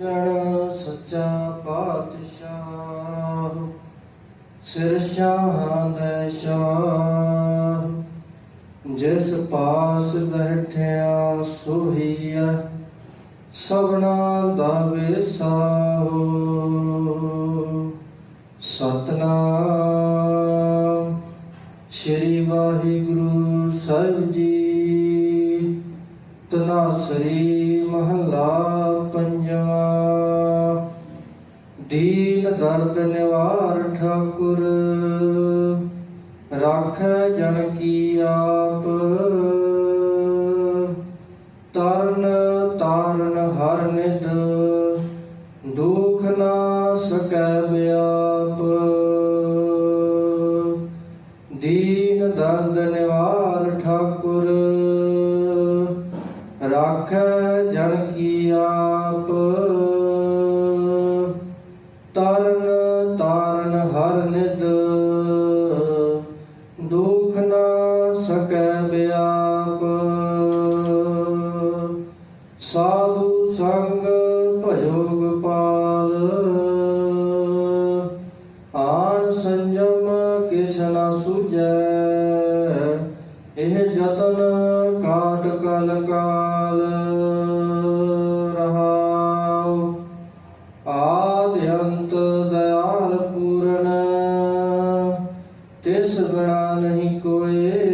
ਜਣ ਸੱਚਾ ਪਾਤਸ਼ਾਹ। ਸਿਰ ਸ਼ਾਹਾਂ ਦੇ ਸ਼ਾਹ। ਜਿਸ ਪਾਸ ਬੈਠਿਆ ਸੋਹੀਆ ਸਭਨਾ ਦਾ ਵਿਸਾਹੋ ਸਤਨਾਮ, ਸ੍ਰੀ ਵਾਹਿਗੁਰੂ ਸਾਹਿਬ ਜੀ। ਤਨਾਸਰੀ ਮਹਲਾ ਪੰਜਵਾ ਦੀਨ ਦਰਦ ਨਿਵਾਰ ਠਾਕੁਰ, ਰੱਖ ਜਨ ਕੀ ਆਪ। ਤਰਨ ਤਾਰਨ ਹਰ ਨਿਦ ਦੁਖ ਨਾ ਸਕੈ ਵਿਆਪ ਦੀਨ ਦਰਦ ਨਿਵਾਰ ਠਾਕੁਰ, ਰਾਖੈ ਜਨ ਕੀ ਆਪ। ਤਾਰਨ ਤਾਰਨ ਹਰ ਨਿਦ ਦੁਖ ਨਾ ਸਕੈ ਬਿਆਪ। ਸਾਧੂ ਸੰਗ ਭਜੋ ਗੋਪਾਲ। ਆਨ ਸੰਜਮ ਕਿਛ ਨਾ ਸੁਜੈ ਇਹ ਜਤਨ ਕਾਟ ਕਲ ਕਾਲ। ਤਿਸ ਬਿਨਾ ਨਹੀਂ ਕੋਏ